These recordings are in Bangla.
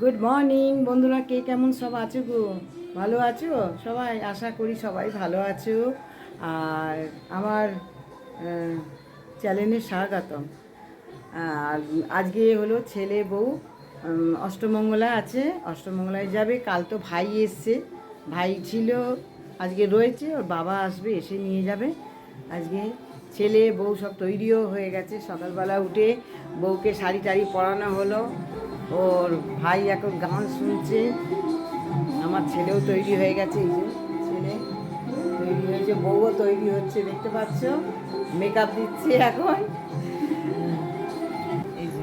গুড মর্নিং বন্ধুরা, কে কেমন সব আছো গো? ভালো আছো? সবাই, আশা করি সবাই ভালো আছো। আর আমার চ্যানেলে স্বাগতম। আর আজকে হলো ছেলে বউ অষ্টমঙ্গলা আছে। অষ্টমঙ্গলায় যাবে। কাল তো ভাই এসছে। ভাই ছিল, আজকে রয়েছে। ওর বাবা আসবে, এসে নিয়ে যাবে। আজকে ছেলে, বউ সব তৈরিও হয়ে গেছে। সকালবেলা উঠে বউকে শাড়ি টাড়ি পরানো হলো। ওর ভাই এখন গান শুনছে। আমার ছেলেও তৈরি হয়ে গেছে এই যে ছেলে তৈরি হয়েছে বউও তৈরি হচ্ছে দেখতে পাচ্ছ? মেকআপ দিচ্ছে এখন। এই যে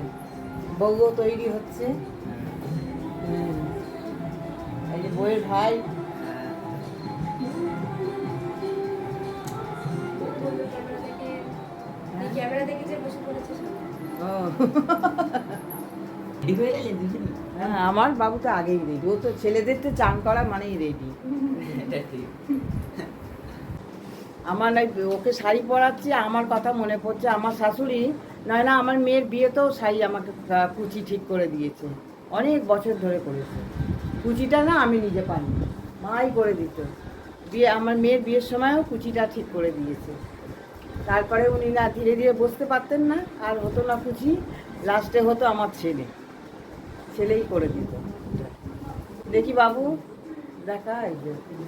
বউও তৈরি হচ্ছে। এই যে বউয়ের ভাই। ক্যামেরা দেখে যে বসে পড়েছে ও। হয়ে দুজনে হ্যাঁ আমার বাবু তো আগেই রেডি ও তো ছেলেদের তো চান করা মানেই রেডি আমার নাই, ওকে শাড়ি পরাচ্ছি, আমার কথা মনে পড়ছে। আমার শাশুড়ি নয় না আমার মেয়ের বিয়েতেও শাড়ি আমাকে কুচি ঠিক করে দিয়েছে। অনেক বছর ধরে করেছে। কুচিটা না আমি নিজে পারি মাই করে দিত। বিয়ে, আমার মেয়ের বিয়ের সময়ও কুচিটা ঠিক করে দিয়েছে। তারপরে উনি না ধীরে ধীরে বসতে পারতেন না, আর হতো না কুচি লাস্টে হতো আমার ছেলে। ছেলেই করে দিত। দেখি বাবু দেখা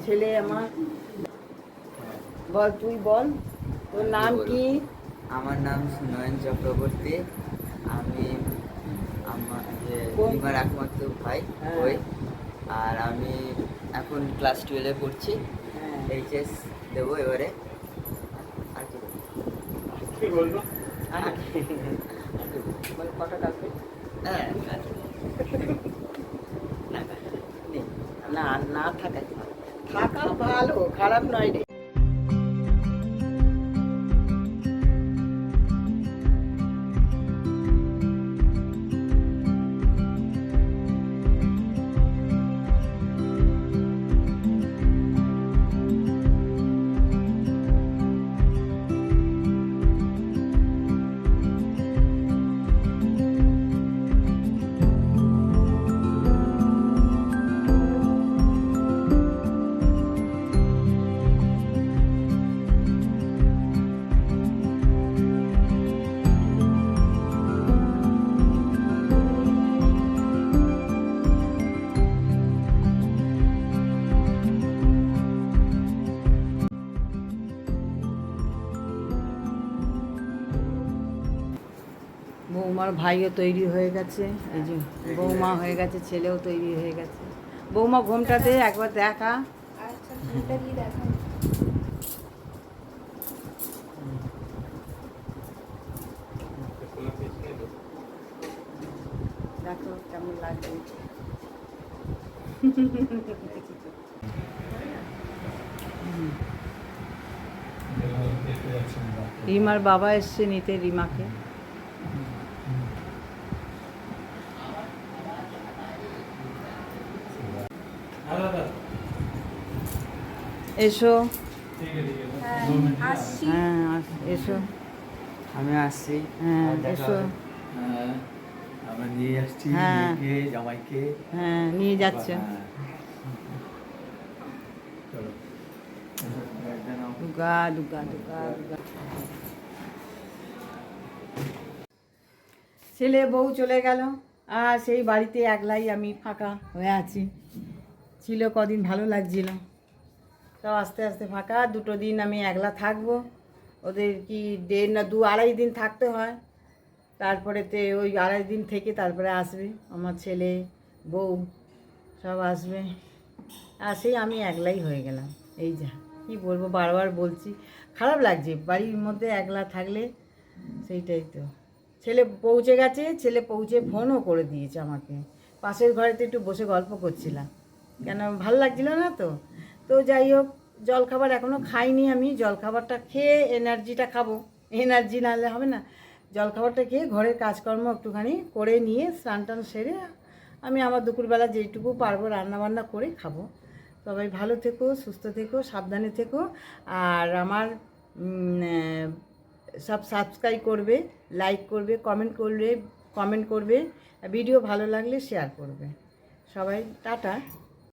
ছেলে আমার। বল তুই বল তোর নাম কি? আমার নাম সুনয়ন চক্রবর্তী। আমি আমার একমাত্র ভাই হ্যাঁ। ওই। আর আমি এখন ক্লাস টুয়েলভে পড়ছি। হ্যাঁ। এইচএস দেবো এবারে। আর কি বলব? কালকে হ্যাঁ? না, না, থাকা থাকা ভালো খারাপ নয় রে বৌমার ভাইও তৈরি হয়ে গেছে এই যে বৌমা হয়ে গেছে ছেলেও তৈরি হয়ে গেছে। বৌমা ঘোমটাতে একবার দেখা। আচ্ছা দেখান দেখো। কেমন রিমার বাবা এসছে নিতে রিমাকে। এসো। হ্যাঁ হ্যাঁ আস- এসো আমি আসছি হ্যাঁ, এসো। হ্যাঁ, আমরা নিয়ে আসছি হ্যাঁ। জামাইকে। হ্যাঁ নিয়ে যাচ্ছে। হ্যাঁ। চলো। ব্যাগটা নাও। দুগা দুগা দুগা দুগা। ছেলে বউ চলে গেল। আর সেই বাড়িতে একলাই আমি ফাঁকা হয়ে আছি। ছিল কদিন ভালো লাগছিল। সব আস্তে আস্তে ফাঁকা, দুটো দিন আমি একলা থাকব। ওদের কি দেড় না দু আড়াই দিন থাকতে হয়। তারপরেতে ওই আড়াই দিন থেকে তারপরে আসবে। আমার ছেলে, বউ, সব আসবে। আর সেই আমি একলাই হয়ে গেলাম। এই যা, কি বলব, বারবার বলছি। খারাপ লাগছে, বাড়ির মধ্যে একলা থাকলে সেইটাই তো। ছেলে পৌঁছে গেছে, ছেলে পৌঁছে ফোনও করে দিয়েছে আমাকে। পাশের ঘরেতে একটু বসে গল্প করছিলাম। কেন, ভালো লাগছিল না তো? তো যাই হোক জলখাবার এখনও খাইনি আমি। জলখাবারটা খেয়ে এনার্জিটা খাব। এনার্জি না হলে হবে না। জলখাবারটা খেয়ে ঘরের কাজকর্ম একটুখানি করে নিয়ে স্নান টান সেরে আমি আমার দুপুরবেলা যেটুকু পারব রান্না বান্না করে খাব। সবাই ভালো থেকো, সুস্থ থেকো, সাবধানে থেকো। আর আমার সব সাবস্ক্রাইব করবে, লাইক করবে, কমেন্ট করবে কমেন্ট করবে। ভিডিও ভালো লাগলে শেয়ার করবে। সবাই, টাটা।